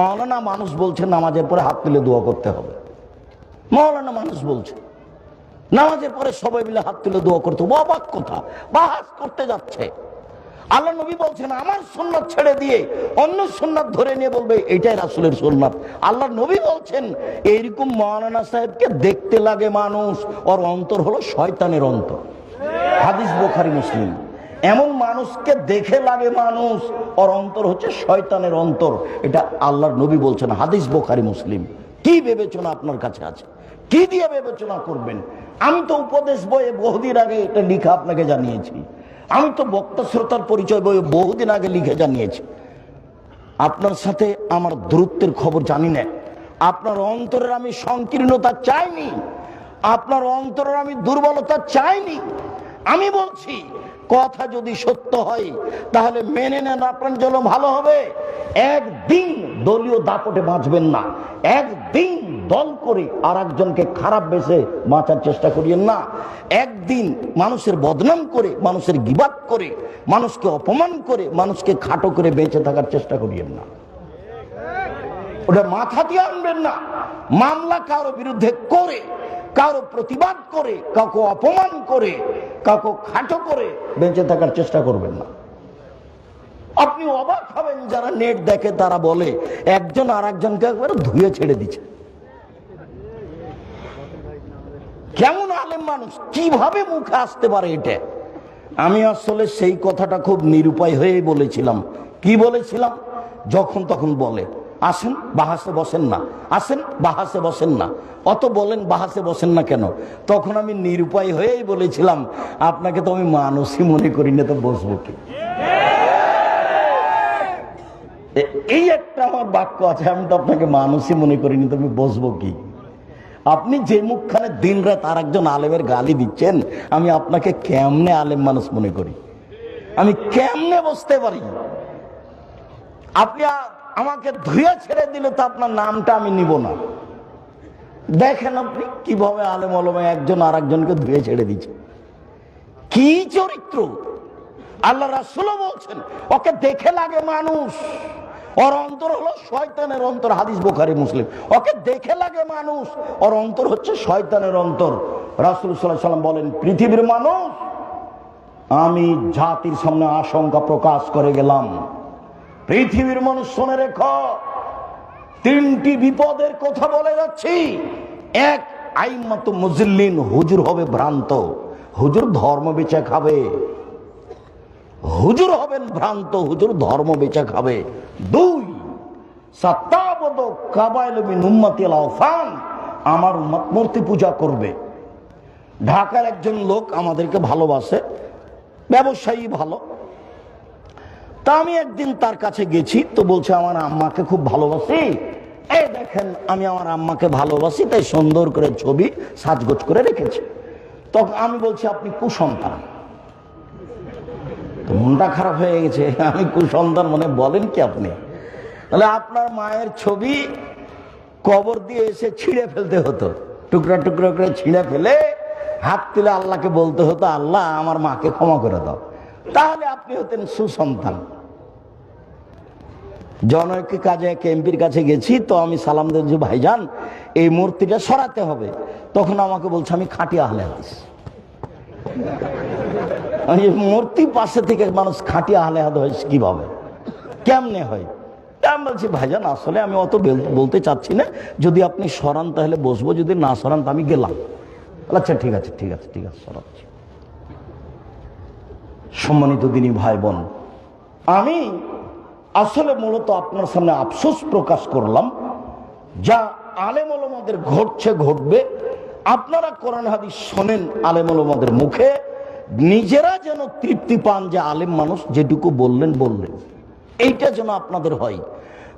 মৌলানা মানুষ বলছে, নামাজের পরে হাত তুলে দোয়া করতে হবে। মৌলানা মানুষ বলছে, নামাজের পরে সবাই মিলে হাত তুলে দোয়া করতে হবে। অবাক কথা, বাহাস করতে যাচ্ছে। আল্লাহ নবী বলছেন, আমার সুন্নাত ছেড়ে দিয়ে অন্য সুন্নাত ধরে নিয়ে বলবে, এটাই রাসুলের সুন্নাত। আল্লাহ নবী বলছেন, এইরকম মৌলানা সাহেবকে দেখতে লাগে মানুষ, ওর অন্তর হলো শয়তানের অন্তর। হাদিস বোখারি, মুসলিম। এমন মানুষকে দেখে লাগে মানুষ, ওর অন্তর হচ্ছে শয়তানের অন্তর। এটা আল্লাহর নবী বলছেন, হাদিস বোখারি মুসলিম। কি বিবেচনা আপনার কাছে আছে? কি দিয়ে বিবেচনা করবেন? আমি তো উপদেশ বইয়ে বহুদিন আগে এটা লিখা আপনাকে জানিয়েছি। আমি তো বক্তা শ্রোতার পরিচয় বইয়ে বহুদিন আগে লিখে জানিয়েছি। আপনার সাথে আমার দূরত্বের খবর জানি না। আপনার অন্তরের আমি সংকীর্ণতা চাইনি। আপনার অন্তরের আমি দুর্বলতা চাইনি। আমি বলছি, কথা যদি সত্য হয়, তাহলে মেনে নেন আপনার জন্য ভালো হবে। একদিন দলীয় দাপটে বাঁচবেন না। একদিন দল করে আর একজনকে খারাপ বেসে বাঁচার চেষ্টা করিয়েন না। একদিন মানুষের বদনাম করে, মানুষের গিবাদ করে, মানুষকে অপমান করে, মানুষকে খাটো করে বেঁচে থাকার চেষ্টা করিয়েন না। ওটা মাথা দিয়ে আনবেন না। মামলা কারও বিরুদ্ধে করে, কারও প্রতিবাদ করে, কাউকে অপমান করে কাউকে খাটো করে বেঁচে থাকার চেষ্টা করবেন না। আপনি অবাক হবেন যারা নেট দেখে, তারা বলে, একজন আর একজনকে একবারে ধুয়ে ছেড়ে দিচ্ছে। কেমন আলেম মানুষ, কীভাবে মুখে আসতে পারে এটা? আমি আসলে সেই কথাটা খুব নিরুপায় হয়ে বলেছিলাম। কি বলেছিলাম? যখন তখন বলে। আসেন, বাহাসে বসেন না। আসেন, বাহাসে বসেন না। অত বলেন, বাহাসে বসেন না কেন? তখন আমি নিরুপায় হয়েই বলেছিলাম, আপনাকে তো আমি মানুষই মনে করি না, তো বসবো কি? এই একটা আমার বাক্য আছে, আমি তো আপনাকে মানুষই মনে করিনি তো আমি বসবো কি? আপনি যে মুখখানে দিন রাত আর একজন আলেমের গালি দিচ্ছেন, আমি আপনাকে কেমনে আলেম মানুষ মনে করি? আমি কেমনে বসতে পারি? আপনি আমাকে ধুয়ে ছেড়ে দিলে তো আপনার নামটা আমি নিব না। দেখেন আপনি কীভাবে আলেম আলমে একজন আর একজনকে ধুয়ে ছেড়ে দিচ্ছে। কি চরিত্র? আল্লাহ রাসুলও বলছেন, ওকে দেখে লাগে মানুষ। ওর অন্তর হলো শয়তানের অন্তর, হাদিস বোখারি, মুসলিম। ওকে দেখে লাগে মানুষ। ওর অন্তর হচ্ছে শয়তানের অন্তর। রাসুল সাল্লাহ সাল্লাম বলেন, পৃথিবীর মানুষ, আমি জাতির সামনে আশঙ্কা প্রকাশ করে গেলাম। পৃথিবীর মানুষ শুনে রেখো। তিনটি বিপদের কথা বলে যাচ্ছি। এক, আইমাত মুজিল্লিন হুজুর হবে ভ্রান্ত। হুজুর ধর্ম বেচা খাবে। হুজুর হবেন ভ্রান্ত, হুজুর ধর্ম বেচা খাবে। দুই আমার মূর্তি পূজা করবে। ঢাকার একজন লোক আমাদেরকে ভালোবাসে, ব্যবসায়ী ভালো। তা আমি একদিন তার কাছে গেছি, তো বলছে, আমার আম্মাকে খুব ভালোবাসি। এই দেখেন, আমি আমার আম্মাকে ভালোবাসি, তাই সুন্দর করে ছবি সাজগোজ করে রেখেছি। তখন আমি বলছি, আপনি কুসন্তান। মনটা খারাপ হয়ে গেছে, আমি কুসন্তান মনে বলেন কি আপনি? তাহলে আপনার মায়ের ছবি কবর দিয়ে এসে ছিঁড়ে ফেলতে হতো। টুকরা টুকরা করে ছিঁড়ে ফেলে হাত তুলে আল্লাহকে বলতে হতো, আল্লাহ, আমার মাকে ক্ষমা করে দাও। তাহলে আপনি হতেন সুসন্তান। জনৈক কাজে এক এমপির কাছে গেছি, তো আমি সালাম দিয়েছি ভাইজান এই মূর্তিটা সরাতে হবে। তখন আমাকে বলছে, আমি খাটি আহলে হাদিস। মূর্তি পাশে থেকে মানুষ খাটি আহলে হাদ হয়, কীভাবে? কেমনে হয়? আমি বলছি ভাইজান আসলে আমি অত বলতে চাচ্ছি না। যদি আপনি সরান, তাহলে বসবো, যদি না সরান, তো আমি গেলাম। আচ্ছা ঠিক আছে ঠিক আছে ঠিক আছে, সরাচ্ছি। সম্মানিত দিনী ভাই বোন, আমি আসলে মূলত আপনার সামনে আফসোস প্রকাশ করলাম, যা আলেম আলমাদের ঘটছে, ঘটবে। আপনারা কোরআন হাদিস শোনেন আলেম আলমাদের মুখে, নিজেরা যেন তৃপ্তি পান যে আলেম মানুষ যেটুকু বললেন বললেন। এইটা যেন আপনাদের হয়।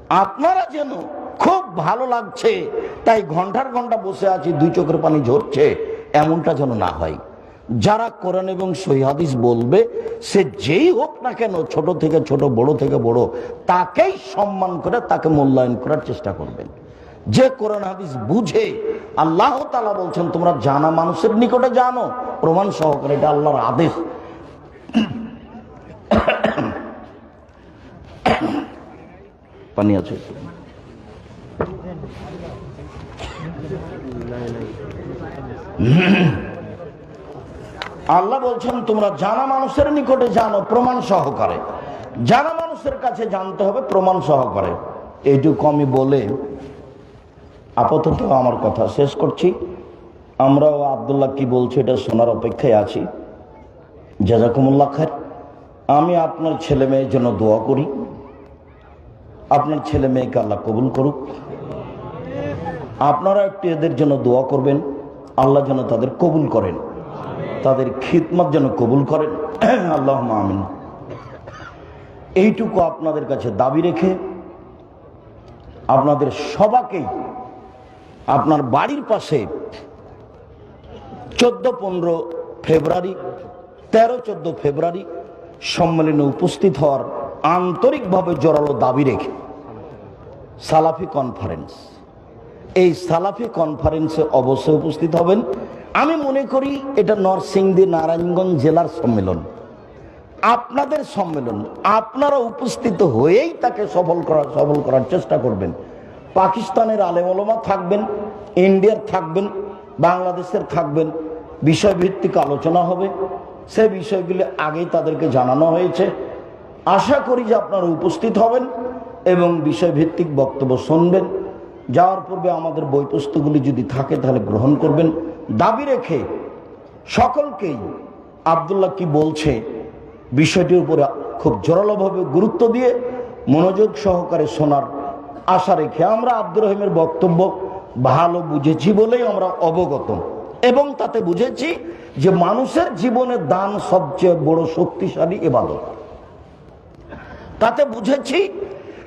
আপনারা যেন খুব ভালো লাগছে, তাই ঘণ্টার ঘণ্টা বসে আছি, দুই চোখের পানি ঝরছে, এমনটা যেন না হয়। যারা কোরআন এবং সহিহাদিস বলবে, সে যেই হোক না কেন, ছোট থেকে ছোট, বড় থেকে বড়, তাকেই সম্মান করে, তাকে মূল্যায়ন করার চেষ্টা করবেন। যে কোরআন হাদিস বুঝে আল্লাহ তালা বলছেন, তোমরা জানা মানুষের নিকটে জানো, প্রমাণ সহকারে এটা আল্লাহর আদেশ। পানি আছে আল্লাহ বলছেন, তোমরা জানা মানুষের নিকটে জানো, প্রমাণ সহকারে। জানা মানুষের কাছে জানতে হবে, প্রমাণ সহকারে। এইটুকু আমি বলে আপাতত আমার কথা শেষ করছি। আমরাও আবদুল্লাহ কি বলছে, এটা শোনার অপেক্ষায় আছি। জাজাকুমুল্লাহ খার আমি আপনার ছেলে মেয়ের জন্য দোয়া করি। আপনার ছেলে মেয়েকে আল্লাহ কবুল করুক। আপনারা একটু এদের জন্য দোয়া করবেন। আল্লাহ যেন তাদের কবুল করেন। তাদের খিদমত যেন কবুল করেন। আল্লাহ আমিন। এইটুকু আপনাদের কাছে দাবি রেখে আপনাদের সবাকেই আপনার বাড়ির পাশে চোদ্দ পনেরো ফেব্রুয়ারি, তেরো চোদ্দ ফেব্রুয়ারি সম্মেলনে উপস্থিত হওয়ার আন্তরিকভাবে জোরালো দাবি রেখে সালাফি কনফারেন্স। এই সালাফি কনফারেন্সে অবশ্যই উপস্থিত হবেন। আমি মনে করি এটা নরসিংদী নারায়ণগঞ্জ জেলার সম্মেলন। আপনাদের সম্মেলন, আপনারা উপস্থিত হয়েই তাকে সফল করার সফল করার চেষ্টা করবেন। পাকিস্তানের আলেমলমা থাকবেন, ইন্ডিয়ার থাকবেন, বাংলাদেশের থাকবেন। বিষয়ভিত্তিক আলোচনা হবে। সে বিষয়গুলি আগেই তাদেরকে জানানো হয়েছে। আশা করি যে আপনারা উপস্থিত হবেন এবং বিষয়ভিত্তিক বক্তব্য শুনবেন। যাওয়ার পূর্বে আমাদের বই পুস্তকগুলি যদি থাকে তাহলে গ্রহণ করবেন। দাবি রেখে সকলকেই আবদুল্লাহ কি বলছে বিষয়টির উপরে খুব জোরালোভাবে গুরুত্ব দিয়ে মনোযোগ সহকারে শোনার আশা রেখে আমরা আব্দুর রহিমের বক্তব্য ভালো বুঝেছি বলেই আমরা অবগত। এবং তাতে বুঝেছি যে মানুষের জীবনে দান সবচেয়ে বড় শক্তিশালী এবাদত তাতে বুঝেছি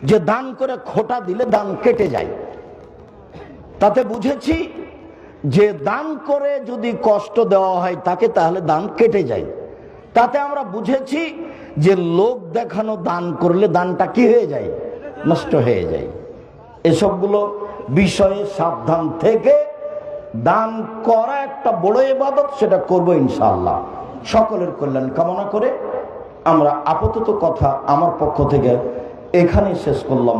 যে দান করে খোটা দিলে দান কেটে যায়। তাতে বুঝেছি যে দান করে যদি কষ্ট দেওয়া হয় তাকে তাহলে দান কেটে যায়। তাতে আমরা বুঝেছি যে লোক দেখানো দান করলে দানটা কি হয়ে যায়? নষ্ট হয়ে যায়। এসবগুলো বিষয়ে সাবধান থেকে দান করা একটা বড় ইবাদত, সেটা করব ইনশাআল্লাহ। সকলের কল্যাণ কামনা করে আমরা আপাতত কথা আমার পক্ষ থেকে এখানেই শেষ করলাম।